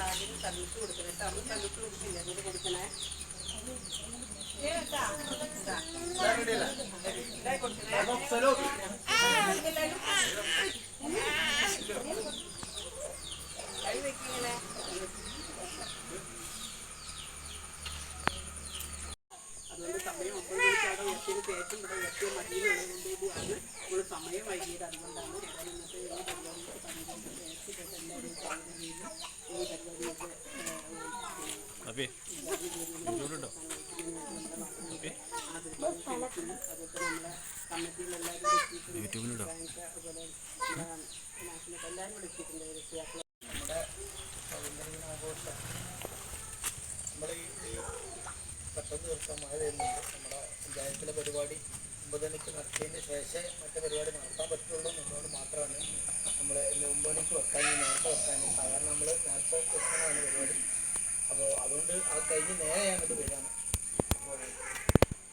Salute കൊടുക്കണേ കേട്ടോ അമ്മ സല്യൂട്ട് കൊടുക്കില്ല എന്നിട്ട് കൊടുക്കണേ? കൈ വെക്കിങ്ങനെ അതുകൊണ്ട് സമയം ഒമ്പത് മണിക്കാണ് ഉയർത്തിയത് തേച്ചും ഇവിടെ ഉയർത്തിയ മടിയിലുള്ളതുകൊണ്ടാണ് നമ്മൾ സമയം വൈകിയത് അതുകൊണ്ടാണ് ഏതായാലും ഇന്നത്തെ ഈ പരിപാടിക്ക് പതിനഞ്ച് തേച്ചിട്ട് എല്ലാവരും സ്വാഗതം ചെയ്തു ഈ പരിപാടിയൊക്കെ അപ്പേ ചൂടുണ്ടോ അതൊക്കെ നമ്മളെ കമ്മിറ്റിയിലെല്ലാവരും എത്തിയിട്ടുണ്ട് യൂട്യൂബിലിടോ അതുപോലെ നാട്ടിലൊക്കെ എല്ലാവരും ഇവിടെ എത്തിയിട്ടുണ്ട് രക്ഷിതാക്കൾ നമ്മുടെ സ്വാതന്ത്ര്യദിനാഘോഷം നമ്മുടെ ഈ ഈ പെട്ടെന്ന് തീർക്കാൻ മഴ വരുന്നുണ്ട് നമ്മുടെ പഞ്ചായത്തിലെ പരിപാടി ഒമ്പതണിക്ക് നടത്തിയതിന് ശേഷം മറ്റേ പരിപാടി നടത്താൻ പറ്റുള്ളൂ. എന്നുള്ളത് മാത്രമാണ് നമ്മൾ ഒമ്പതണിക്ക് വെക്കാൻ നേരത്തെ വെക്കാൻ സാധാരണ നമ്മൾ നേരത്തെ വെക്കാനാണ് പരിപാടി അതുകൊണ്ട് അത് കഴിഞ്ഞ് നേരെ അങ്ങോട്ട് അപ്പോൾ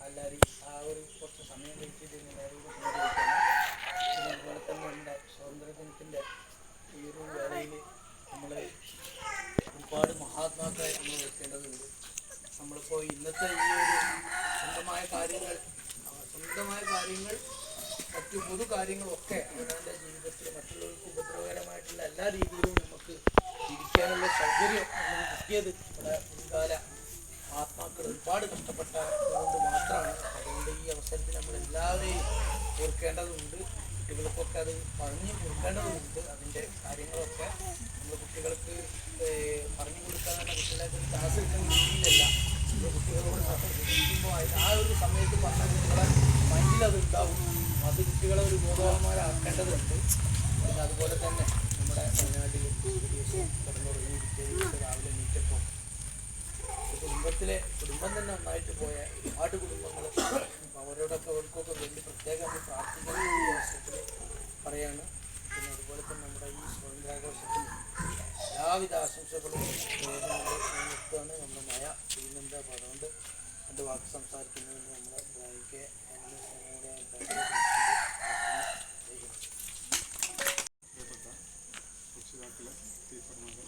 എല്ലാവരും ആ ഒരു കുറച്ച് സമയം കഴിച്ചിട്ട് എല്ലാവരും ദിനത്തിന്റെ അതുപോലെ സ്വാതന്ത്ര്യദിനത്തിന്റെ ഈ ഒരു വേളയിൽ നമ്മൾ ഒരുപാട് മഹാത്മാക്കളെ നമ്മൾ വെക്കേണ്ടതുണ്ട്. നമ്മളിപ്പോൾ ഇന്നത്തെ ഈ ഒരു സ്വന്തമായ കാര്യങ്ങൾ സ്വന്തമായ കാര്യങ്ങൾ മറ്റു പൊതു കാര്യങ്ങളൊക്കെ അവനവന്റെ ജീവിതത്തിൽ മറ്റുള്ളവർക്ക് ഉപദ്രവകരമായിട്ടുള്ള എല്ലാ രീതിയിലും നമുക്ക് ജീവിക്കാനുള്ള സൗകര്യം നമുക്ക് കിട്ടിയത് നമ്മുടെ മുൻകാല ആത്മാക്കൾ ഒരുപാട് കഷ്ടപ്പെട്ട കൊണ്ട് മാത്രമാണ്. അതുകൊണ്ട് ഈ അവസരത്തിൽ നമ്മൾ എല്ലാവരെയും ഓർക്കേണ്ടതുണ്ട്. കുട്ടികൾക്കൊക്കെ അത് പറഞ്ഞു കൊടുക്കേണ്ടതുണ്ട്. അതിന്റെ കാര്യങ്ങളൊക്കെ നമ്മൾ കുട്ടികൾക്ക് പറഞ്ഞു കൊടുക്കാനുള്ള കുട്ടികളെ ക്ലാസ് എടുക്കുന്ന രീതിയിലല്ല കുട്ടികളോട് ആ ഒരു സമയത്ത് പറഞ്ഞ കുട്ടികളെ മൈൻഡിൽ അത് ഉണ്ടാവും. അത് കുട്ടികളെ ഒരു ബോധവാന്മാരാക്കേണ്ടതുണ്ട്. പിന്നെ അതുപോലെ തന്നെ നമ്മുടെ വയനാട്ടിൽ കിടന്നുറങ്ങി രാവിലെ എണീറ്റപ്പോൾ കുടുംബത്തിലെ കുടുംബം തന്നെ നന്നായിട്ട് പോയ ഒരുപാട് കുടുംബങ്ങൾ അവരോടൊക്കെ അവർക്കൊക്കെ വേണ്ടി പ്രത്യേകം പ്രാർത്ഥിക്കുന്ന അവസരത്തിൽ പറയാണ്. പിന്നെ അതുപോലെ തന്നെ നമ്മുടെ ഈ സ്വാതന്ത്ര്യാഘോഷത്തിൽ എല്ലാവിധ ആശംസകളും നമ്മുടെ മഴ ചെയ്യുന്നുണ്ട്. അപ്പോൾ അതുകൊണ്ട് രണ്ട് വാക്ക് സംസാരിക്കുന്നതിന് നമ്മൾ ടീച്ചർമാരെ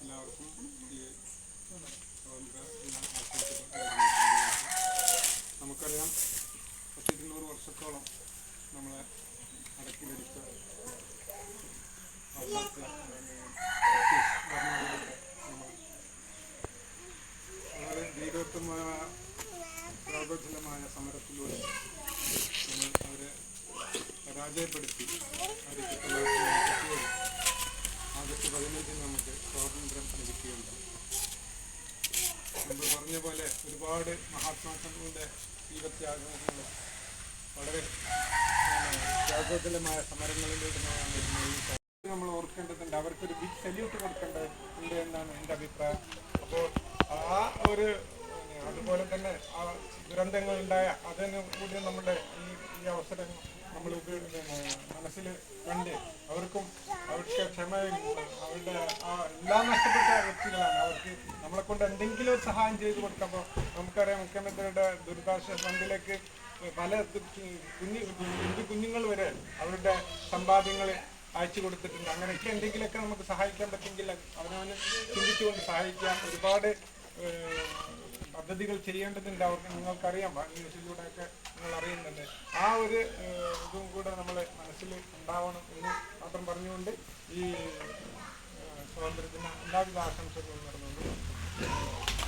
എല്ലാവർക്കും. നമുക്കറിയാം പത്തിരുന്നൂറ് വർഷത്തോളം നമ്മളെ അടക്കി പ്രാഗോജ്വലമായ സമരത്തിലൂടെ നമ്മൾ അവരെ പരാജയപ്പെടുത്തി. ആയിരത്തി തൊള്ളായിരത്തി ആഗസ്റ്റ് പതിനഞ്ചിന് നമുക്ക് സ്വാതന്ത്ര്യം ലഭിക്കുകയുണ്ടായി. മുമ്പ് പറഞ്ഞ പോലെ ഒരുപാട് മഹാത്മാക്കളുടെ ജീവത്യാഗ്രഹങ്ങൾ വളരെ ത്യാഗോജ്വലമായ സമരങ്ങളിലൂടെയാണ് ഈ സ- നമ്മൾ ഓർക്കേണ്ടതുണ്ട്. അവർക്കൊരു ബിഗ് സല്യൂട്ട് കൊടുക്കേണ്ടത് ഉണ്ട് എന്നാണ് എന്റെ അഭിപ്രായം. അപ്പോൾ ആ ഒരു അതുപോലെ തന്നെ ആ ദുരന്തങ്ങൾ ഉണ്ടായ അതിന് കൂടി നമ്മുടെ ഈ ഈ അവസരം നമ്മൾ മനസ്സിൽ കണ്ട് അവർക്കും അവർക്ക് ക്ഷമയും അവരുടെ ആ എല്ലാം നഷ്ടപ്പെട്ട വ്യക്തികളാണ്. അവർക്ക് നമ്മളെ കൊണ്ട് എന്തെങ്കിലും ഒരു സഹായം ചെയ്തു കൊടുക്കുമ്പോൾ നമുക്കറിയാം മുഖ്യമന്ത്രിയുടെ ദുരിതാശ്വാസ ഫണ്ടിലേക്ക് പല കുഞ്ഞു കുഞ്ഞു കുഞ്ഞുങ്ങൾ വരെ അവരുടെ സമ്പാദ്യങ്ങൾ അയച്ചു കൊടുത്തിട്ടുണ്ട്. അങ്ങനെയൊക്കെ എന്തെങ്കിലുമൊക്കെ നമുക്ക് സഹായിക്കാൻ പറ്റുമെങ്കിൽ അവനവന് ചിന്തിച്ചുകൊണ്ട് സഹായിക്കാം. ഒരുപാട് പദ്ധതികൾ ചെയ്യേണ്ടതുണ്ട് അവർക്ക് നിങ്ങൾക്കറിയാം. ന്യൂസിലൂടെയൊക്കെ നിങ്ങൾ അറിയുന്നുണ്ട്. ആ ഒരു ഇതും കൂടെ നമ്മൾ മനസ്സിൽ ഉണ്ടാവണം എന്ന് മാത്രം പറഞ്ഞുകൊണ്ട് ഈ സ്വാതന്ത്ര്യത്തിന് എല്ലാവിധ ആശംസകളും നടന്നുകൊണ്ട്